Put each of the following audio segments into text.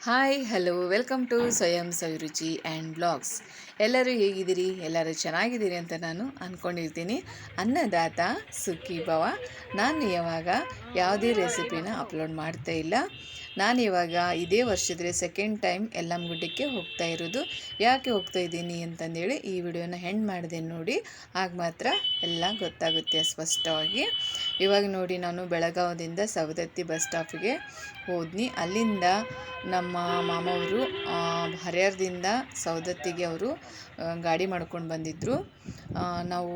Hi hello welcome to ಸ್ವಯಂ ಸವಿರುಚಿ and blogs ಎಲ್ಲರೂ ಹೇಗಿದ್ದೀರಿ? ಎಲ್ಲರೂ ಚೆನ್ನಾಗಿದ್ದೀರಿ ಅಂತ ನಾನು ಅಂದ್ಕೊಂಡಿರ್ತೀನಿ ಅನ್ನದಾತ ಸುಖಿ ಭವ ನಾನು ಯಾವಾಗ ಯಾವುದೇ ರೆಸಿಪಿನ ಅಪ್ಲೋಡ್ ಮಾಡ್ತಾ ಇಲ್ಲ. ನಾನು ಇವಾಗ ಇದೇ ವರ್ಷದಲ್ಲಿ ಸೆಕೆಂಡ್ ಟೈಮ್ ಯಲ್ಲಮ್ಮಗುಡ್ಡಕ್ಕೆ ಹೋಗ್ತಾ ಇರೋದು. ಯಾಕೆ ಹೋಗ್ತಾ ಇದ್ದೀನಿ ಅಂತಂದೇಳಿ ಈ ವಿಡಿಯೋನ ಹೆಂಡ್ ಮಾಡಿದೆ ನೋಡಿ. ಆಗ ಮಾತ್ರ ಎಲ್ಲ ಗೊತ್ತಾಗುತ್ತೆ ಸ್ಪಷ್ಟವಾಗಿ. ಇವಾಗ ನೋಡಿ ನಾನು ಬೆಳಗಾವದಿಂದ ಸವದತ್ತಿ ಬಸ್ ಸ್ಟಾಪಿಗೆ ಹೋದ್ನಿ. ಅಲ್ಲಿಂದ ನಮ್ಮ ಮಾಮವರು ಹರಿಹರದಿಂದ ಸವದತ್ತಿಗೆ ಅವರು ಗಾಡಿ ಮಾಡ್ಕೊಂಡು ಬಂದಿದ್ದರು ನಾವು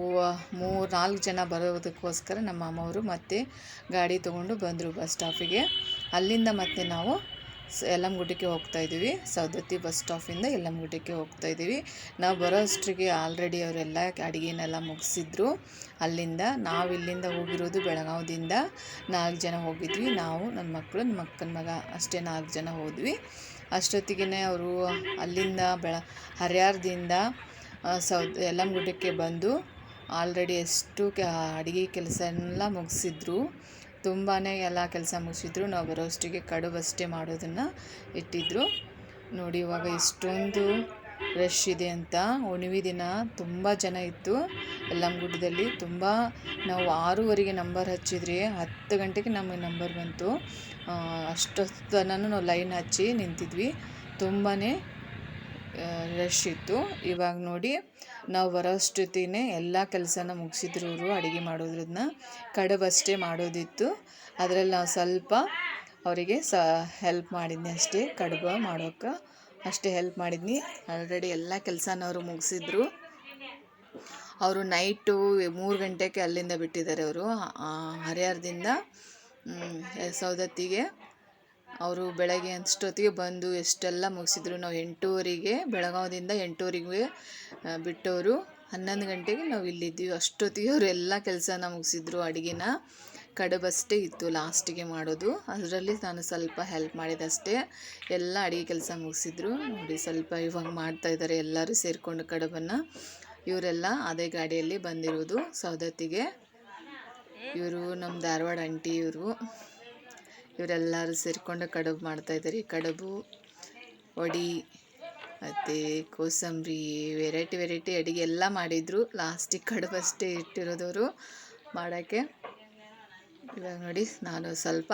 ಮೂರು ನಾಲ್ಕು ಜನ ಬರೋದಕ್ಕೋಸ್ಕರ ನಮ್ಮ ಮಾಮವರು ಮತ್ತೆ ಗಾಡಿ ತೊಗೊಂಡು ಬಂದರು ಬಸ್ ಸ್ಟಾಪಿಗೆ ಅಲ್ಲಿಂದ ಮತ್ತೆ ನಾವು ಸ ಯಲ್ಲಮ್ಮಗುಡ್ಡಕ್ಕೆ ಹೋಗ್ತಾ ಇದ್ದೀವಿ. ಸವದತ್ತಿ ಬಸ್ ಸ್ಟಾಪಿಂದ ಯಲ್ಲಂಗುಡ್ಡಕ್ಕೆ ಹೋಗ್ತಾ ಇದ್ದೀವಿ. ನಾವು ಬರೋ ಅಷ್ಟರಿಗೆ ಆಲ್ರೆಡಿ ಅವರೆಲ್ಲ ಅಡುಗೆನೆಲ್ಲ ಮುಗಿಸಿದ್ರು. ಅಲ್ಲಿಂದ ನಾವು ಇಲ್ಲಿಂದ ಹೋಗಿರೋದು ಬೆಳಗಾವಿಂದ ನಾಲ್ಕು ಜನ ಹೋಗಿದ್ವಿ. ನಾವು ನನ್ನ ಮಕ್ಕಳು ನಮ್ಮ ಅಕ್ಕನ ಮಗ ಅಷ್ಟೇ ನಾಲ್ಕು ಜನ ಹೋದ್ವಿ. ಅಷ್ಟೊತ್ತಿಗೆ ಅವರು ಅಲ್ಲಿಂದ ಬೆಳ, ಹರಿಹರದಿಂದ ಸೌದ್ ಯಲ್ಲಂಗುಡ್ಡಕ್ಕೆ ಬಂದು ಆಲ್ರೆಡಿ ಎಷ್ಟು ಕ, ಅಡುಗೆ ಕೆಲಸ ಎಲ್ಲ ಮುಗಿಸಿದ್ರು. ತುಂಬಾ ಎಲ್ಲ ಕೆಲಸ ಮುಗಿಸಿದ್ರು. ನಾವು ಬರೋಷ್ಟಿಗೆ ಕಡುಬು ಅಷ್ಟೇ ಮಾಡೋದನ್ನು ಇಟ್ಟಿದ್ರು. ನೋಡಿ, ಇವಾಗ ಎಷ್ಟೊಂದು ರಶ್ ಇದೆ ಅಂತ. ಹುಣ್ಣಿಮೆ ದಿನ ತುಂಬ ಜನ ಇತ್ತು. ಯಲ್ಲಮ್ಮಗುಡ್ಡದಲ್ಲಿ ತುಂಬ ನಾವು ಆರೂವರೆಗೆ ನಂಬರ್ ಹಚ್ಚಿದ್ರಿ ಹತ್ತು ಗಂಟೆಗೆ ನಮಗೆ ನಂಬರ್ ಬಂತು. ಅಷ್ಟೊತ್ತು ನಾವು ಲೈನ್ ಹಚ್ಚಿ ನಿಂತಿದ್ವಿ. ತುಂಬಾ ರಶ್ ಇತ್ತು. ಇವಾಗ ನೋಡಿ ನಾವು ಬರೋಷ್ಟೊತ್ತಿನೇ ಎಲ್ಲ ಕೆಲಸನ ಮುಗಿಸಿದ್ರು ಅವರು ಅಡುಗೆ ಮಾಡೋದ್ರನ್ನ ಕಡುಬು ಅಷ್ಟೇ ಮಾಡೋದಿತ್ತು. ಅದರಲ್ಲಿ ನಾವು ಸ್ವಲ್ಪ ಅವರಿಗೆ ಸ ಹೆಲ್ಪ್ ಮಾಡಿದ್ನಿ ಅಷ್ಟೇ. ಕಡುಬು ಮಾಡೋಕೆ ಅಷ್ಟೇ ಹೆಲ್ಪ್ ಮಾಡಿದ್ನಿ. ಆಲ್ರೆಡಿ ಎಲ್ಲ ಕೆಲಸನ ಅವರು ಮುಗಿಸಿದ್ರು. ಅವರು ನೈಟು ಮೂರು ಗಂಟೆಗೆ ಅಲ್ಲಿಂದ ಬಿಟ್ಟಿದ್ದಾರೆ ಅವರು. ಹರಿಹರದಿಂದ ಸೌದತ್ತಿಗೆ ಅವರು ಬೆಳಗ್ಗೆ ಅಷ್ಟೊತ್ತಿಗೆ ಬಂದು ಎಷ್ಟೆಲ್ಲ ಮುಗಿಸಿದ್ರು, ನಾವು ಎಂಟೂವರೆಗೆ ಬೆಳಗಾವದಿಂದ ಎಂಟೂವರೆಗೆ ಬಿಟ್ಟವರು. ಹನ್ನೊಂದು ಗಂಟೆಗೆ ನಾವು ಇಲ್ಲಿದ್ದೀವಿ. ಅಷ್ಟೊತ್ತಿಗೆ ಅವರು ಎಲ್ಲ ಕೆಲಸನ ಮುಗಿಸಿದ್ರು. ಅಡುಗೆನ ಕಡಬಷ್ಟೇ ಇತ್ತು ಲಾಸ್ಟಿಗೆ ಮಾಡೋದು. ಅದರಲ್ಲಿ ನಾನು ಸ್ವಲ್ಪ ಹೆಲ್ಪ್ ಮಾಡಿದಷ್ಟೇ. ಎಲ್ಲ ಅಡುಗೆ ಕೆಲಸ ಮುಗಿಸಿದ್ರು. ನೋಡಿ ಸ್ವಲ್ಪ ಇವಾಗ ಮಾಡ್ತಾ ಇದ್ದಾರೆ ಎಲ್ಲರೂ ಸೇರಿಕೊಂಡು ಕಡಬನ್ನು. ಇವರೆಲ್ಲ ಅದೇ ಗಾಡಿಯಲ್ಲಿ ಬಂದಿರೋದು ಸೌದತ್ತಿಗೆ ಇವರು ನಮ್ಮ ಧಾರವಾಡ ಆಂಟಿ ಇವರು ಇವರೆಲ್ಲರೂ ಸೇರಿಕೊಂಡು ಕಡುಬು ಮಾಡ್ತಾಯಿದ್ದಾರೆ ಕಡುಬು, ವಡಿ, ಮತ್ತು ಕೋಸಂಬರಿ, ವೆರೈಟಿ ವೆರೈಟಿ ಅಡುಗೆ ಎಲ್ಲ ಮಾಡಿದರು. ಲಾಸ್ಟಿಗೆ ಕಡುಬು ಅಷ್ಟೇ ಇಟ್ಟಿರೋದವರು ಮಾಡೋಕ್ಕೆ. ಇವಾಗ ನೋಡಿ, ನಾನು ಸ್ವಲ್ಪ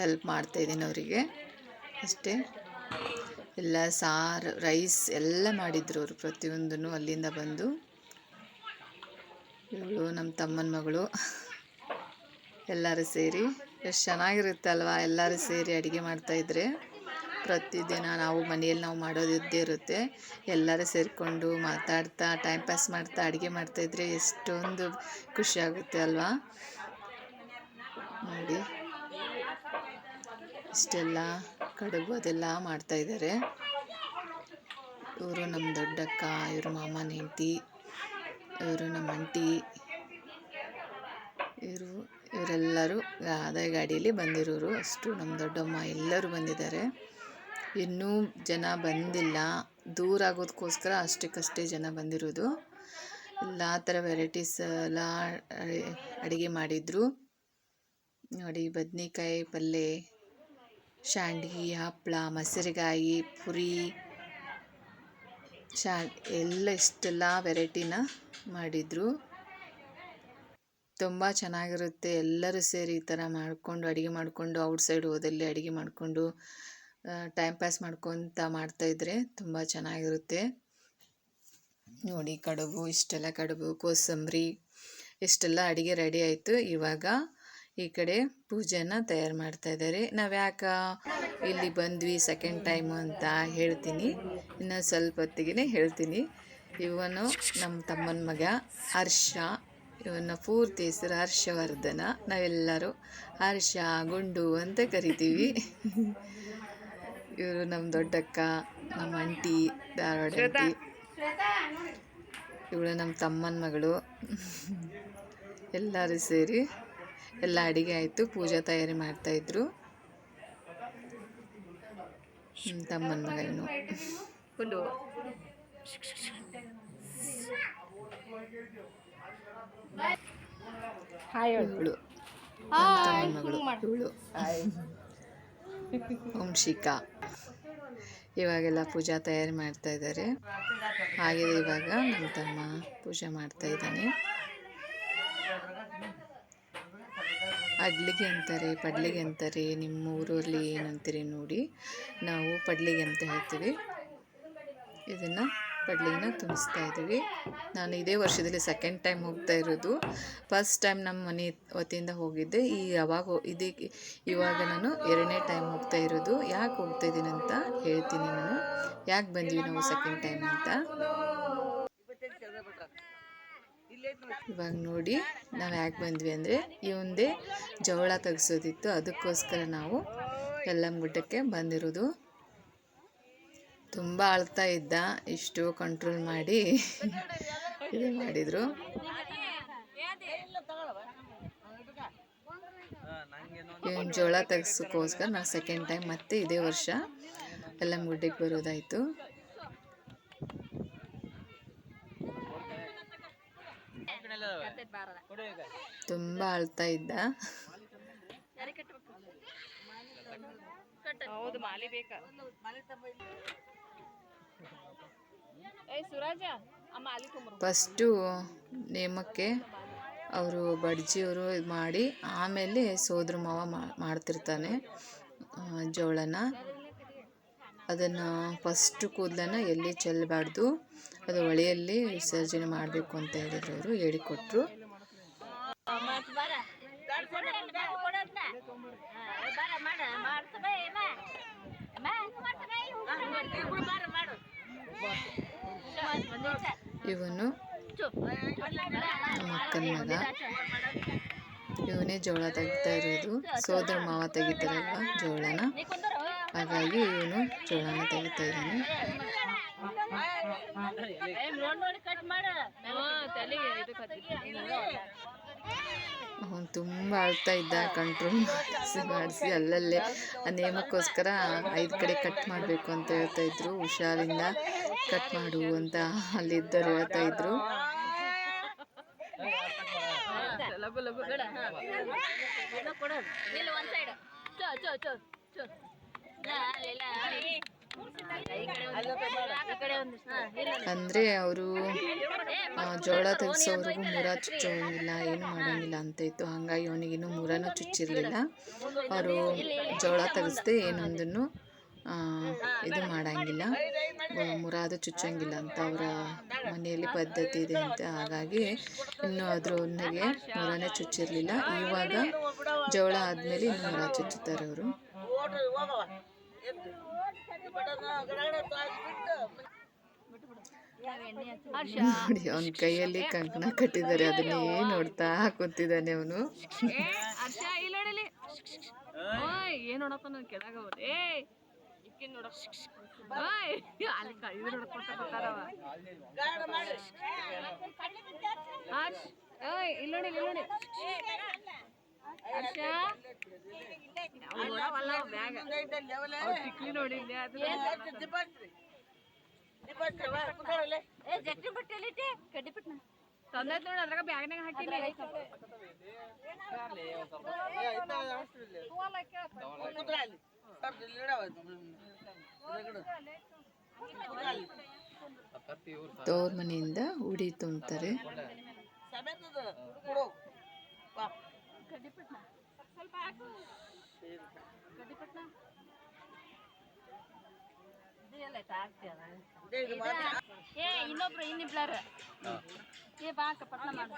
ಹೆಲ್ಪ್ ಮಾಡ್ತಾಯಿದ್ದೀನಿ ಅವರಿಗೆ. ಅಷ್ಟೇ. ಎಲ್ಲ ಸಾರು ರೈಸ್ ಎಲ್ಲ ಮಾಡಿದ್ರು ಅವರು ಪ್ರತಿಯೊಂದನ್ನು ಅಲ್ಲಿಂದ ಬಂದು. ಇವಳು ನಮ್ಮ ತಮ್ಮನ ಮಗಳು. ಎಲ್ಲರೂ ಸೇರಿ. ಎಷ್ಟು ಚೆನ್ನಾಗಿರುತ್ತೆ ಅಲ್ವಾ ಎಲ್ಲರೂ ಸೇರಿ ಅಡುಗೆ ಮಾಡ್ತಾಯಿದ್ರೆ ಪ್ರತಿದಿನ ನಾವು ಮನೆಯಲ್ಲಿ ನಾವು ಮಾಡೋದಿದ್ದೇ ಇರುತ್ತೆ. ಎಲ್ಲರೂ ಸೇರಿಕೊಂಡು ಮಾತಾಡ್ತಾ ಟೈಮ್ ಪಾಸ್ ಮಾಡ್ತಾ, ಅಡುಗೆ ಮಾಡ್ತಾಯಿದ್ರೆ ಎಷ್ಟೊಂದು ಖುಷಿಯಾಗುತ್ತೆ ಅಲ್ವಾ? ನೋಡಿ. ಇಷ್ಟೆಲ್ಲ ಕಡುಬು ಅದೆಲ್ಲ ಮಾಡ್ತಾಯಿದ್ದಾರೆ ಇವರು ನಮ್ಮ ದೊಡ್ಡಕ್ಕ, ಇವರು ಮಾಮನ ಹೆಂಡತಿ, ಇವರು ನಮ್ಮ ಅಂಟಿ ಇವರು ಇವರೆಲ್ಲರೂ ಅದೇ ಗಾಡಿಯಲ್ಲಿ ಬಂದಿರೋರು ಅಷ್ಟು. ನಮ್ಮ ದೊಡ್ಡಮ್ಮ ಎಲ್ಲರೂ ಬಂದಿದ್ದಾರೆ. ಇನ್ನೂ ಜನ ಬಂದಿಲ್ಲ. ದೂರ ಆಗೋದಕ್ಕೋಸ್ಕರ ಅಷ್ಟಕ್ಕಷ್ಟೇ ಜನ ಬಂದಿರೋದು. ಎಲ್ಲ ಥರ ವೆರೈಟೀಸ್ ಎಲ್ಲ ಅಡುಗೆ ಮಾಡಿದರು. ನೋಡಿ, ಬದ್ನೆಕಾಯಿ ಪಲ್ಯ ಶಾಂಡ್ಗಿ ಹಪ್ಪಳ ಮೊಸರಿಗಾಯಿ, ಪುರಿ, ಶಾ, ಎಲ್ಲ ಇಷ್ಟೆಲ್ಲ ವೆರೈಟಿನ ಮಾಡಿದರು. ತುಂಬ ಚೆನ್ನಾಗಿರುತ್ತೆ. ಎಲ್ಲರೂ ಸೇರಿ ಈ ಥರ ಮಾಡಿಕೊಂಡು, ಅಡುಗೆ ಮಾಡಿಕೊಂಡು ಔಟ್ಸೈಡ್ ಹೋದಲ್ಲಿ ಅಡುಗೆ ಮಾಡಿಕೊಂಡು ಟೈಮ್ ಪಾಸ್ ಮಾಡ್ಕೊತ ಮಾಡ್ತಾಯಿದ್ರೆ ತುಂಬ ಚೆನ್ನಾಗಿರುತ್ತೆ. ನೋಡಿ ಕಡುಬು, ಇಷ್ಟೆಲ್ಲ ಕಡುಬು, ಕೋಸಂಬರಿ, ಇಷ್ಟೆಲ್ಲ ಅಡುಗೆ ರೆಡಿ ಆಯಿತು. ಇವಾಗ ಈ ಕಡೆ ಪೂಜೆನ ತಯಾರು ಮಾಡ್ತಾ ಇದ್ದಾರೆ. ನಾವು ಯಾಕೆ ಇಲ್ಲಿ ಬಂದ್ವಿ ಸೆಕೆಂಡ್ ಟೈಮು ಅಂತ ಹೇಳ್ತೀನಿ. ಇನ್ನು ಸ್ವಲ್ಪ ಹೊತ್ತಿಗೆ ಹೇಳ್ತೀನಿ. ಇವನು ನಮ್ಮ ತಮ್ಮನ ಮಗ ಹರ್ಷ. ಇವನ ಪೂರ್ತಿ ಹೆಸರು ಹರ್ಷವರ್ಧನ. ನಾವೆಲ್ಲರೂ ಹರ್ಷ ಗುಂಡು ಅಂತ ಕರಿತೀವಿ. ಇವರು ನಮ್ಮ ದೊಡ್ಡಕ್ಕ ನಮ್ಮ ಅಂಟಿ ಧಾರವಾಡ ಅಂಟಿ ಇವಳು ನಮ್ಮ ತಮ್ಮನ ಮಗಳು. ಎಲ್ಲರೂ ಸೇರಿ ಎಲ್ಲ ಅಡುಗೆ ಆಯಿತು ಪೂಜಾ ತಯಾರಿ ಮಾಡ್ತಾಯಿದ್ರು ನಮ್ಮ ತಮ್ಮನ ಮಗ ಇವನು ಗುಂಡು ಇವಳು. ವಂಶಿಕಾ ಇವಾಗೆಲ್ಲ ಪೂಜಾ ತಯಾರಿ ಮಾಡ್ತಾ ಇದ್ದಾರೆ. ಹಾಗೆ ಇವಾಗ ನಮ್ಮ ತಮ್ಮ ಪೂಜೆ ಮಾಡ್ತಾ ಇದ್ದಾನೆ. ಅಡ್ಲಿಗೆ ಅಂತಾರೆ ಪಡ್ಲಿಗೆ ಅಂತಾರೆ ನಿಮ್ಮ ಊರಲ್ಲಿ ಏನಂತೀರಿ ನೋಡಿ. ನಾವು ಪಡ್ಲಿಗೆ ಅಂತ ಹೇಳ್ತೀವಿ. ಇದನ್ನು ಪಡ್ಲಿಗೆನ ತುಂಬಿಸ್ತಾ ಇದ್ದೀವಿ. ನಾನು ಇದೇ ವರ್ಷದಲ್ಲಿ ಸೆಕೆಂಡ್ ಟೈಮ್ ಹೋಗ್ತಾ ಇರೋದು. ಫಸ್ಟ್ ಟೈಮ್ ನಮ್ಮ ಮನೆ ವತಿಯಿಂದ ಹೋಗಿದ್ದೆ. ಈ ಯಾವಾಗ ಇದಕ್ಕೆ ಇವಾಗ ನಾನು ಎರಡನೇ ಟೈಮ್ ಹೋಗ್ತಾ ಇರೋದು. ಯಾಕೆ ಹೋಗ್ತಾ ಇದ್ದೀನಿ ಅಂತ ಹೇಳ್ತೀನಿ ನಾನು. ಯಾಕೆ ಬಂದ್ವಿ ನಾವು ಸೆಕೆಂಡ್ ಟೈಮ್ ಅಂತ? ಇವಾಗ ನೋಡಿ ನಾವು ಯಾಕೆ ಬಂದ್ವಿ ಅಂದರೆ ಇವಂದೇ ಜವಳ ತೆಗೆಸೋದಿತ್ತು. ಅದಕ್ಕೋಸ್ಕರ ನಾವು ಯಲ್ಲಮ್ಮ ಬಂದಿರೋದು. ತುಂಬ ಅಳ್ತಾ ಇದ್ದ. ಇಷ್ಟು ಕಂಟ್ರೋಲ್ ಮಾಡಿ ಇದು ಮಾಡಿದರು. ಇವನ್ ಜೋಳ ತೆಗ್ಸೋಕ್ಕೋಸ್ಕರ ನಾವು ಸೆಕೆಂಡ್ ಟೈಮ್ ಮತ್ತೆ ಇದೇ ವರ್ಷ ಎಲ್ಲ ಮುಡ್ಡಿಗೆ ಬರೋದಾಯಿತು. ತುಂಬ ಅಳ್ತಾ ಇದ್ದ. ಹೌದು, ಮಾಲಿ ಬೇಕ ಏಯ್ ಸುರಾಜ ಆ ಮಾಲಿ ತುಂಬ್ರು ಫಸ್ಟು ನೇಮಕ್ಕೆ ಅವರು ಬಡ್ಜಿಯವರು ಇದು ಮಾಡಿ ಆಮೇಲೆ ಸೋದ್ರ ಮಾವ ಮಾಡ್ತಿರ್ತಾನೆ ಜೋಳನ. ಅದನ್ನು ಫಸ್ಟು ಕೂದಲನ್ನ ಎಲ್ಲಿ ಚೆಲ್ಲಬಾರ್ದು ಅದು ಹೊಳೆಯಲ್ಲಿ ವಿಸರ್ಜನೆ ಮಾಡಬೇಕು ಅಂತ ಹೇಳಿದ್ರು ಅವರು ಹೇಳಿಕೊಟ್ರು. ಇವನು ನಮ್ಮ ಅಕ್ಕನ ಮಗ ಇವನೇ ಜೋಳ ತೆಗಿತಾ ಇರೋದು. ಸೋದರ ಮಾವ ತೆಗಿತಾರಲ್ವ ಜೋಳನ? ಹಾಗಾಗಿ ಇವನು ಜೋಳನ ತೆಗಿತಾ ಇದ್ದಾನೆ. ಅವನು ತುಂಬ ಅಳ್ತಾ ಇದ್ದ ಕಂಟ್ರೋಲ್ ಮಾಡಿಸಿ ಮಾಡಿಸಿ, ಅಲ್ಲಲ್ಲೇ ಆ ನೇಮಕ್ಕೋಸ್ಕರ ಐದು ಕಡೆ ಕಟ್ ಮಾಡಬೇಕು ಅಂತ ಹೇಳ್ತಾ ಇದ್ರು. ಹುಷಾರಿಂದ ಕಟ್ ಮಾಡು ಅಂತ ಅಲ್ಲಿದ್ದರು ಹೇಳ್ತಾ ಇದ್ರು ಅಂದ್ರೆ ಅವರು ಜೋಳ ತೆಗೆಸೋವ್ರಿಗೂ ಮುರ ಚುಚ್ಚೋಂಗಿಲ್ಲ, ಏನು ಮಾಡೋಂಗಿಲ್ಲ ಅಂತ ಇತ್ತು. ಹಾಗಾಗಿ ಅವನಿಗಿನ್ನೂ ಮುರನೂ ಚುಚ್ಚಿರಲಿಲ್ಲ. ಅವರು ಜೋಳ ತೆಗೆಸ್ದೆ ಏನೊಂದನ್ನು ಇದು ಮಾಡಂಗಿಲ್ಲ. ಮುರಾದು ಚುಚ್ಚಂಗಿಲ್ಲ ಅಂತ ಅವರ ಮನೆಯಲ್ಲಿ ಪದ್ಧತಿ ಇದೆ ಅಂತ ಹಾಗಾಗಿ ಇನ್ನು ಅದ್ರ ಅವನಿಗೆ ಮುರನೇ ಚುಚ್ಚಿರಲಿಲ್ಲ. ಇವಾಗ ಜವಳ ಆದಮೇಲೆ ಇನ್ನು ಮುರ ಚುಚ್ಚುತ್ತಾರೆ ಅವರು. ನೋಡಿ ಅವನ ಕೈಯಲ್ಲಿ ಕಂಕಣ ಕಟ್ಟಿದ್ದಾರೆ. ಅದನ್ನೇ ನೋಡ್ತಾ ಕೂತಿದ್ದಾನೆ ಅವನು. ಹರ್ಷ ಏಯ್ ಇಕ್ಕಿನ್ ನೋಡ ಅಲ್ಲಿ ಕ- ಇದು ನೋಡ್ಕೊಂತ ಕೂತಾರವ ಹರ್ಷ್. ಓಯ್ ಇಲ್ಲಿ ನೋಡಿ ಇಲ್ಲಿ ನೋಡಿ. ಹರ್ಷ. ತಂದೈತ್ ಅದ್ರಾಗ ಬ್ಯಾಗ್ನಾಗ ಹಾಕಿನಿ ತವ್ರ ಮನೆಯಿಂದ ಉಡಿ ತುಂಬ್ತಾರೆ. ಏ ಇನ್ನೊಬ್ರು ಇನ್ನಿಬ್ಲಾರ ಏ ಬಾ ಅಕ್ಕ ಪಟ್ನ ಮಾಡು.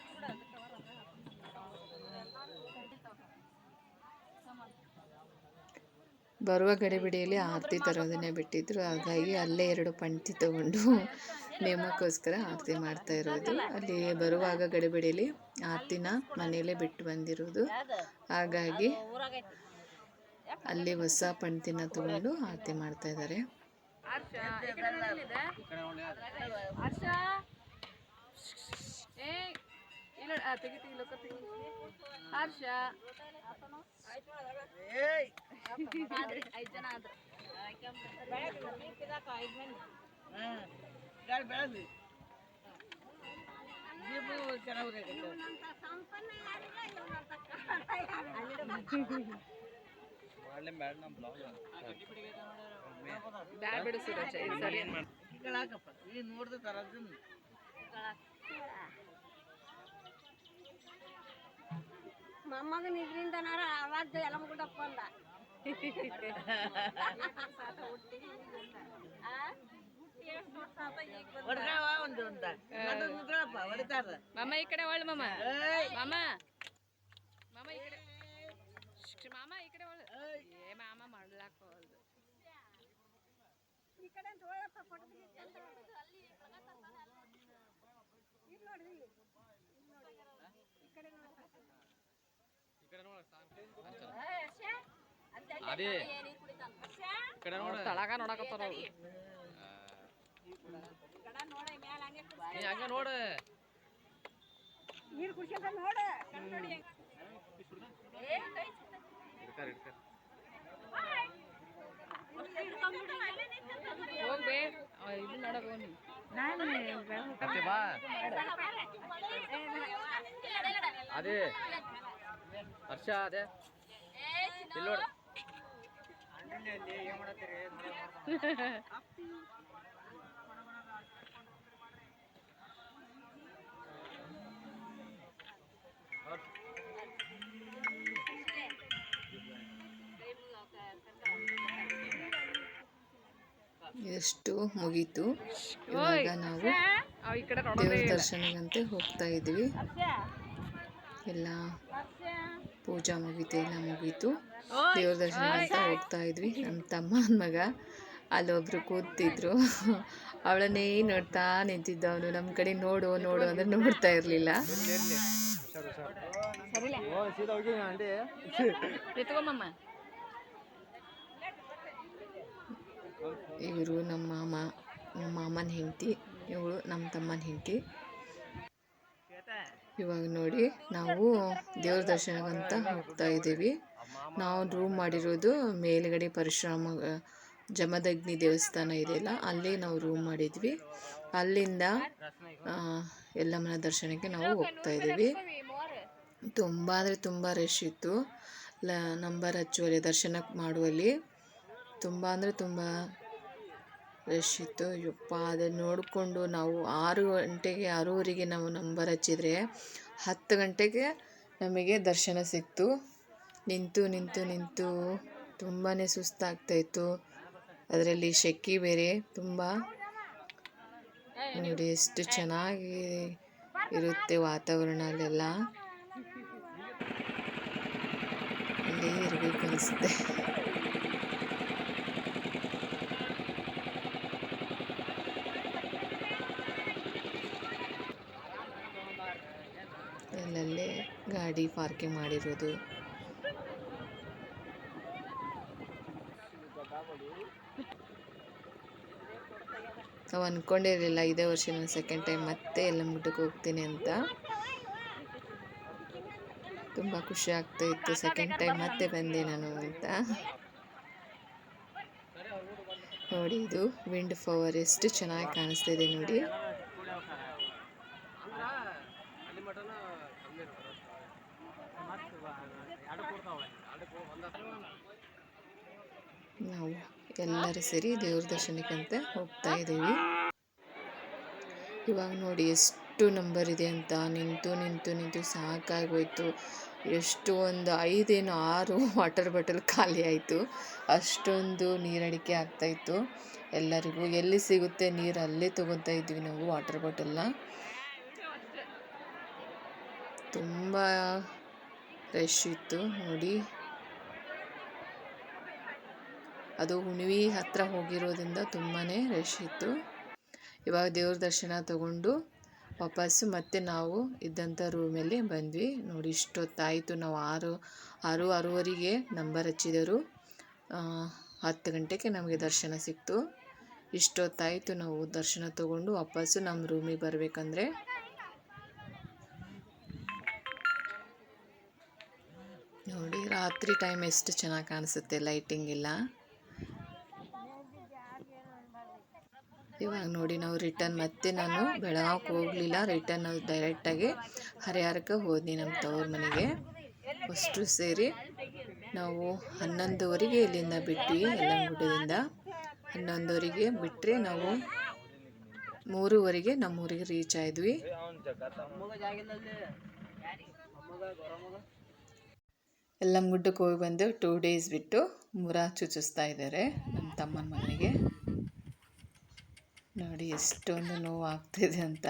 ಬರುವ ಗಡಿಬಿಡಿಯಲ್ಲಿ ಆರತಿ ತರೋದನ್ನೇ ಬಿಟ್ಟಿದ್ರು. ಹಾಗಾಗಿ ಅಲ್ಲೇ ಎರಡು ಪಂಕ್ತಿ ತಗೊಂಡು ನೇಮಕ್ಕೋಸ್ಕರ ಆರತಿ ಮಾಡ್ತಾ ಇರೋದು. ಅಲ್ಲಿ ಬರುವಾಗ ಗಡಿಬಿಡಿಯಲ್ಲಿ ಆರತಿನ ಮನೆಯಲ್ಲೇ ಬಿಟ್ಟು ಬಂದಿರೋದು. ಹಾಗಾಗಿ ಅಲ್ಲಿ ಹೊಸ ಪಂಕ್ತಿನ ತಗೊಂಡು ಆರತಿ ಮಾಡ್ತಾ ಇದ್ದಾರೆ. ಹರ್ಷ ಈ ಕಡೆ ನೋಡಿ ಇಲ್ಲಿದೆ. ಹರ್ಷ ಏ ಇಲ್ಲ ಆ, ತೆಗಿ ತೆಗಿ ಲೋಕ ತೆಗಿ ಹರ್ಷ ಆದ್ರಿ ಐದ್ ಜನ ಆದ್ರು ಬ್ಯಾಡ್ ಬಿಡು ಸುರೇಶ ಇದು ಸರಿ ಏನ್ ಮಾಡ್ ಮೊಮ್ಮಗನ ಇದ್ರಿಂದ ನಾರ ಅವಾಜ್ ಎಲ್ಲ ಮುಗುಡಪ್ಪ ಅಂದ ಮಾಮ ಈ ಕಡೆ ಒಳ್ಳೆ ಮಾಮ ಮಾಮ ಮಾಮ ಈ ಕಡೆ ಶ್ಶ್, ಮಾಮ ಈ ಕಡೆ ಒಳ್ಳೆ ಏ ಮಾಮ ಮಾಡ್ಲಾಕ ಹೋಲ್ದು ಈ ಕಡೆ ಅಂತ ಹೋಗಪ್ಪ ಕೊಡ್ತೀನಿ ಅಂತ ಅಲ್ಲಿ ಇಲ್ಲಿ ನೋಡ್ರಿ ಈ ಕಡೆ ಅವ್ರ್ ತಳಗ ನೋಡಕತ್ತಾರ ಅವ್ರು ನೀರು ಕುಡ್ಸ್ಕೊಂತ ನೋಡ ಕಣ್ ನೋಡಿ ಹೋಗ್ಬೇ ಅವ ಇದು ನೋಡಕ್ ಹೋಗಿ ಅದೇ ಹರ್ಷ ಅದೇ ಇಲ್ಲಿ ನೋಡು ಎಷ್ಟು ಮುಗೀತು. ಇವಾಗ ನಾವು ಅವ ಈ ಕಡೆ ದೇವ್ರ ದರ್ಶನಗಂತೆ ಹೋಗ್ತಾ ಇದ್ವಿ ಎಲ್ಲ ಪೂಜಾ ಮುಗೀತು ಎಲ್ಲ ಮುಗೀತು. ದೇವ್ರ ದರ್ಶನ ಅಂತ ಹೋಗ್ತಾ ಇದ್ವಿ. ನಮ್ಮ ತಮ್ಮನ ಮಗ. ಅಲ್ಲೊಬ್ರು ಕೂತಿದ್ರು. ಅವಳನ್ನೇ ನೋಡ್ತಾ ನಿಂತಿದ್ದ ಅವನು. ನಮ್ಮ ಕಡೆ ನೋಡು ನೋಡು ಅಂದ್ರೆ ನೋಡ್ತಾ ಇರಲಿಲ್ಲ. ಇವರು ನಮ್ಮ ಮಾಮ ನಮ್ಮ ಮಾಮನ ಹೆಂಡತಿ ಇವಳು ನಮ್ಮ ತಮ್ಮನ ಹೆಂಡತಿ. ಇವಾಗ ನೋಡಿ ನಾವು ದೇವ್ರ ದರ್ಶನಕ್ಕಂತ ಹೋಗ್ತಾ ಇದ್ದೀವಿ. ನಾವು ರೂಮ್ ಮಾಡಿರೋದು ಮೇಲ್ಗಡೆ ಪರಶುರಾಮ ಜಮದಗ್ನಿ ದೇವಸ್ಥಾನ ಇದೆಯಲ್ಲ ಅಲ್ಲಿ ನಾವು ರೂಮ್ ಮಾಡಿದ್ವಿ. ಅಲ್ಲಿಂದ ಎಲ್ಲಮ್ಮನ ದರ್ಶನಕ್ಕೆ ನಾವು ಹೋಗ್ತಾ ಇದ್ದೀವಿ. ತುಂಬ ಅಂದರೆ ತುಂಬ ರಶ್ ಇತ್ತು. ಲ, ನಂಬರ್ ಹಚ್ಚುವಲ್ಲಿ, ದರ್ಶನ ಮಾಡುವಲ್ಲಿ ತುಂಬ ಅಂದರೆ ತುಂಬ ರಶ್ ಇತ್ತು. ಯಪ್ಪ ಅದನ್ನು ನೋಡಿಕೊಂಡು ನಾವು ಆರು ಗಂಟೆಗೆ, ಆರೂವರೆಗೆ ನಾವು ನಂಬರ್ ಹಚ್ಚಿದರೆ ಹತ್ತು ಗಂಟೆಗೆ ನಮಗೆ ದರ್ಶನ ಸಿಕ್ತು. ನಿಂತು ನಿಂತು ನಿಂತು ತುಂಬಾ ಸುಸ್ತಾಗ್ತಾಯಿತ್ತು. ಅದರಲ್ಲಿ ಶೆಕೆ ಬೇರೆ ತುಂಬ. ನೋಡಿ ಎಷ್ಟು ಚೆನ್ನಾಗಿ ಇರುತ್ತೆ ವಾತಾವರಣ ಅಲ್ಲೆಲ್ಲ ಅಲ್ಲೇ ಇರಬೇಕು ಅನಿಸುತ್ತೆ ಅಲ್ಲಲ್ಲೇ ಗಾಡಿ ಪಾರ್ಕಿಂಗ್ ಮಾಡಿರೋದು. ನಾವು ಅಂದ್ಕೊಂಡಿರಲಿಲ್ಲ ಇದೇ ವರ್ಷ ನಾನು ಸೆಕೆಂಡ್ ಟೈಮ್ ಮತ್ತೆ ಯಲ್ಲಮ್ಮಗುಡ್ಡಕ್ಕೆ ಹೋಗ್ತೀನಿ ಅಂತ. ತುಂಬ ಖುಷಿ ಆಗ್ತಾ ಇತ್ತು ಸೆಕೆಂಡ್ ಟೈಮ್ ಮತ್ತೆ ಬಂದೆ ನಾನು ಅಂತ. ನೋಡಿ ಇದು ವಿಂಡ್ ಫವರ್ ಎಷ್ಟು ಚೆನ್ನಾಗಿ ಕಾಣಿಸ್ತಾ ಇದೆ ನೋಡಿ ಅಲ್ಲಿ ಮಟನ ಕಮ್ಮಿ ನಾವು ಎಲ್ಲರೂ ಸೇರಿ ದೇವ್ರ ದರ್ಶನಕ್ಕಂತ ಹೋಗ್ತಾ ಇದ್ದೀವಿ. ಇವಾಗ ನೋಡಿ ಎಷ್ಟು ನಂಬರ್ ಇದೆ ಅಂತ. ನಿಂತು ನಿಂತು ನಿಂತು ಸಾಕಾಗೋಯ್ತು. ಎಷ್ಟು ಒಂದು ಐದೇನು ಆರು ವಾಟರ್ ಬಾಟಲ್ ಖಾಲಿ ಆಯಿತು. ಅಷ್ಟೊಂದು ನೀರಡಿಕೆ ಆಗ್ತಾಯಿತ್ತು ಎಲ್ಲರಿಗೂ ಎಲ್ಲಿ ಸಿಗುತ್ತೆ ನೀರು ಅಲ್ಲೇ ತೊಗೊತಾ ಇದ್ವಿ ನಾವು ವಾಟರ್ ಬಾಟಲ್ನ ತುಂಬ ರಶ್ ಇತ್ತು ನೋಡಿ. ಅದು ಹುಣ್ವಿ ಹತ್ತಿರ ಹೋಗಿರೋದ್ರಿಂದ ತುಂಬಾ ರಶ್ ಇತ್ತು. ಇವಾಗ ದೇವ್ರ ದರ್ಶನ ತಗೊಂಡು ವಾಪಸ್ಸು ಮತ್ತೆ ನಾವು ಇದ್ದಂಥ ರೂಮಲ್ಲಿ ಬಂದ್ವಿ. ನೋಡಿ ಇಷ್ಟೊತ್ತಾಯಿತು. ನಾವು ಆರು ಆರು, ಆರೂವರೆಗೆ ನಂಬರ್ ಹಚ್ಚಿದರು. ಹತ್ತು ಗಂಟೆಗೆ ನಮಗೆ ದರ್ಶನ ಸಿಕ್ತು. ಇಷ್ಟೊತ್ತಾಯಿತು ನಾವು ದರ್ಶನ ತಗೊಂಡು ವಾಪಸ್ಸು ನಮ್ಮ ರೂಮಿಗೆ ಬರಬೇಕಂದ್ರೆ. ನೋಡಿ ರಾತ್ರಿ ಟೈಮ್ ಎಷ್ಟು ಚೆನ್ನಾಗಿ ಕಾಣಿಸುತ್ತೆ ಲೈಟಿಂಗ್ ಎಲ್ಲ. ಇವಾಗ ನೋಡಿ, ನಾವು ರಿಟರ್ನ್ ಮತ್ತೆ ನಾನು ಬೆಳಗಾವಿಗೆ ಹೋಗಲಿಲ್ಲ. ರಿಟರ್ನ್ ನಾವು ಡೈರೆಕ್ಟಾಗಿ ಹರಿಹರಕ್ಕೆ ಹೋದ್ನಿ ನಮ್ಮ ತವ್ರ ಮನೆಗೆ. ಅಷ್ಟು ಸೇರಿ ನಾವು ಹನ್ನೊಂದುವರೆಗೆ ಇಲ್ಲಿಂದ ಬಿಟ್ವಿ ಎಲ್ಲಂಗುಡ್ಡದಿಂದ ಹನ್ನೊಂದುವರೆಗೆ ಬಿಟ್ಟರೆ ನಾವು ಮೂರುವರೆಗೆ ನಮ್ಮೂರಿಗೆ ರೀಚ್ ಆದ್ವಿ. ಯಲ್ಲಂಗುಡ್ಡಕ್ಕೆ ಹೋಗಿ ಬಂದು ಟೂ ಡೇಸ್ ಬಿಟ್ಟು ಮುರ ಚುಚ್ಚಿಸ್ತಾ ಇದ್ದಾರೆ ನಮ್ಮ ತಮ್ಮನ ಮಗನಿಗೆ ನೋಡಿ ಎಷ್ಟೊಂದು ನೋವು ಆಗ್ತಿದೆ ಅಂತ.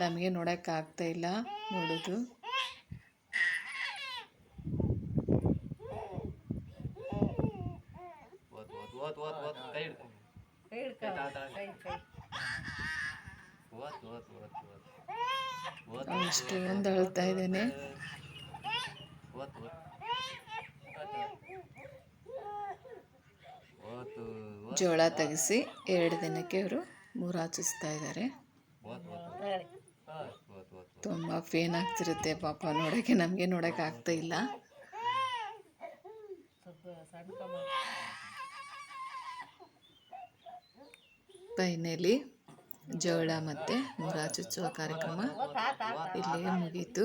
ನಮಗೆ ನೋಡೋಕ್ಕಾಗ್ತಾ ಇಲ್ಲ. ನೋಡೋದು. ಅಷ್ಟೊಂದು ಅಳ್ತಾ ಓದ್ ಜೋಳ ತೆಗೆಸಿ ಎರಡು ದಿನಕ್ಕೆ ಅವರು ಮೂರು ಹಚ್ಚಿಸ್ತಾ ಇದ್ದಾರೆ. ತುಂಬ ಪೇನ್ ಆಗ್ತಿರುತ್ತೆ ಪಾಪ, ನೋಡೋಕ್ಕೆ ನಮಗೆ ನೋಡೋಕೆ ಆಗ್ತಾ ಇಲ್ಲ. ಫೈನಲಿ ಜೋಳ ಮತ್ತು ಮೂರ ಚುಚ್ಚುವ ಕಾರ್ಯಕ್ರಮ ಇಲ್ಲಿಗೆ ಮುಗೀತು.